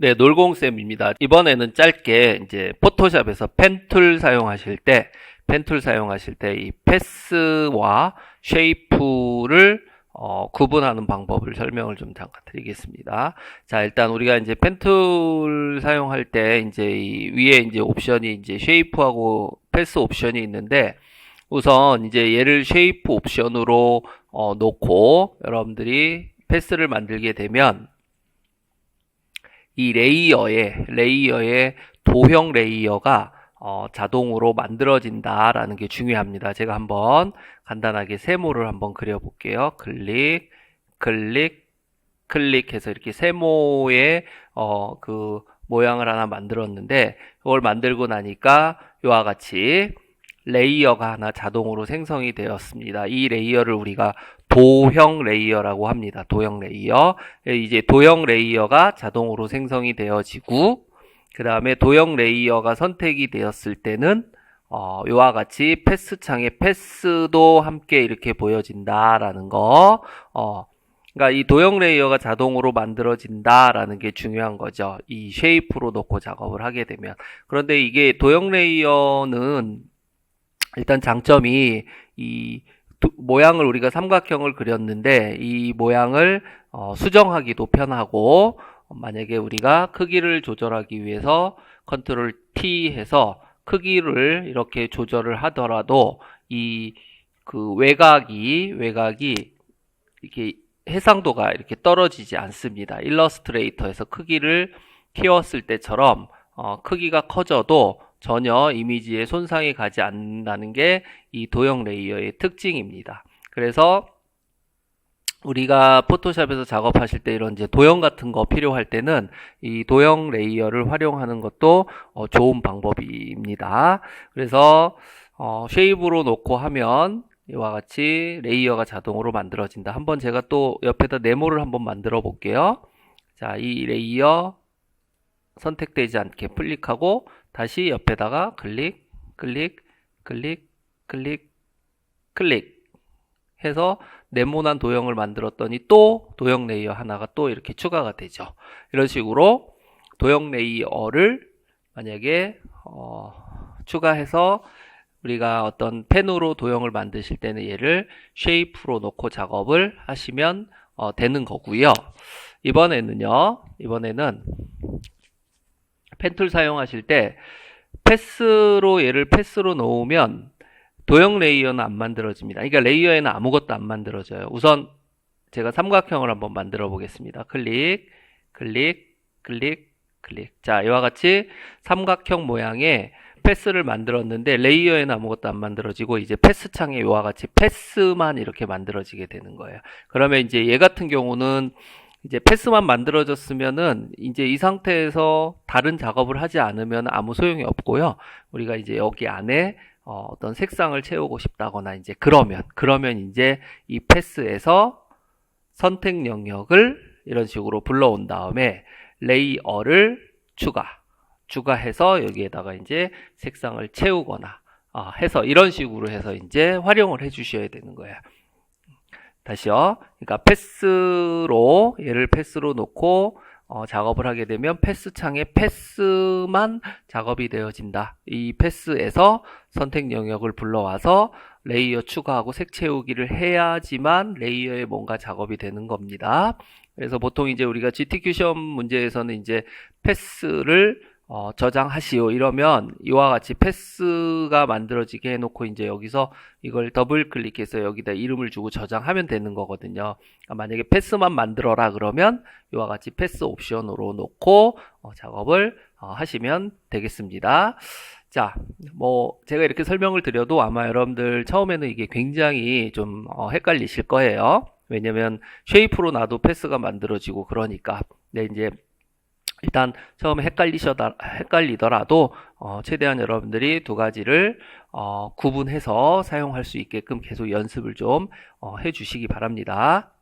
네, 놀공쌤입니다. 이번에는 짧게 이제 포토샵에서 펜 툴 사용하실 때, 펜 툴 사용하실 때 이 패스와 쉐이프를 어, 구분하는 방법을 설명을 좀 잠깐 드리겠습니다. 자, 일단 우리가 이제 펜툴 사용할 때 이제 이 위에 이제 옵션이 이제 쉐이프하고 패스 옵션이 있는데 우선 이제 얘를 쉐이프 옵션으로 어, 놓고 여러분들이 패스를 만들게 되면 이 레이어에 레이어에 도형 레이어가 어, 자동으로 만들어진다라는 게 중요합니다. 제가 한번 간단하게 세모를 한번 그려볼게요. 클릭, 클릭, 클릭해서 이렇게 세모의 어, 그 모양을 하나 만들었는데 그걸 만들고 나니까 이와 같이 레이어가 하나 자동으로 생성이 되었습니다. 이 레이어를 우리가 도형 레이어라고 합니다. 도형 레이어. 예, 이제 도형 레이어가 자동으로 생성이 되어지고, 그 다음에 도형 레이어가 선택이 되었을 때는, 어, 이와 같이 패스 창에 패스도 함께 이렇게 보여진다라는 거, 어, 그러니까 이 도형 레이어가 자동으로 만들어진다라는 게 중요한 거죠. 이 쉐이프로 놓고 작업을 하게 되면. 그런데 이게 도형 레이어는 일단 장점이 이 도, 모양을 우리가 삼각형을 그렸는데 이 모양을 어, 수정하기도 편하고 만약에 우리가 크기를 조절하기 위해서 컨트롤 T 해서 크기를 이렇게 조절을 하더라도 이 그 외곽이 외곽이 이렇게 해상도가 이렇게 떨어지지 않습니다. 일러스트레이터에서 크기를 키웠을 때처럼 어, 크기가 커져도 전혀 이미지에 손상이 가지 않는다는 게 이 도형 레이어의 특징입니다. 그래서 우리가 포토샵에서 작업하실 때 이런 이제 도형 같은 거 필요할 때는 이 도형 레이어를 활용하는 것도 어 좋은 방법입니다. 그래서 어 쉐입으로 놓고 하면 이와 같이 레이어가 자동으로 만들어진다. 한번 제가 또 옆에다 네모를 한번 만들어 볼게요. 자, 이 레이어 선택되지 않게 클릭하고 다시 옆에다가 클릭, 클릭, 클릭, 클릭, 클릭 해서 네모난 도형을 만들었더니 또 도형 레이어 하나가 또 이렇게 추가가 되죠. 이런 식으로 도형 레이어를 만약에 어, 추가해서 우리가 어떤 펜으로 도형을 만드실 때는 얘를 쉐이프로 놓고 작업을 하시면 어, 되는 거고요. 이번에는요. 이번에는 펜툴 사용하실 때 패스로 얘를 패스로 놓으면 도형 레이어는 안 만들어집니다. 그러니까 레이어에는 아무것도 안 만들어져요. 우선 제가 삼각형을 한번 만들어 보겠습니다. 클릭, 클릭, 클릭, 클릭. 자, 이와 같이 삼각형 모양의 패스를 만들었는데 레이어에는 아무것도 안 만들어지고 이제 패스 창에 이와 같이 패스만 이렇게 만들어지게 되는 거예요. 그러면 이제 얘 같은 경우는 이제 패스만 만들어졌으면은 이제 이 상태에서 다른 작업을 하지 않으면 아무 소용이 없고요. 우리가 이제 여기 안에 어, 떤 색상을 채우고 싶다거나 이제 그러면 그러면 이제 이 패스에서 선택 영역을 이런 식으로 불러온 다음에 레이어를 추가 추가해서 여기에다가 이제 색상을 채우거나 어, 해서 이런 식으로 해서 이제 활용을 해 주셔야 되는 거예요. 다시요. 그러니까 패스로 얘를 패스로 놓고 어, 작업을 하게 되면 패스 창에 패스만 작업이 되어진다. 이 패스에서 선택 영역을 불러와서 레이어 추가하고 색 채우기를 해야지만 레이어에 뭔가 작업이 되는 겁니다. 그래서 보통 이제 우리가 GTQ 시험 문제에서는 이제 패스를 어, 저장하시오 이러면 이와 같이 패스가 만들어지게 해놓고 이제 여기서 이걸 더블 클릭해서 여기다 이름을 주고 저장하면 되는 거거든요. 그러니까 만약에 패스만 만들어라 그러면 이와 같이 패스 옵션으로 놓고 어, 작업을 어, 하시면 되겠습니다. 자, 뭐 제가 이렇게 설명을 드려도 아마 여러분들 처음에는 이게 굉장히 좀 어, 헷갈리실 거예요. 왜냐면 쉐이프로 나도 패스가 만들어지고 그러니까. 네, 이제 일단 처음에 헷갈리셔다, 헷갈리더라도 어, 최대한 여러분들이 두 가지를 어, 구분해서 사용할 수 있게끔 계속 연습을 좀 어, 해주시기 바랍니다.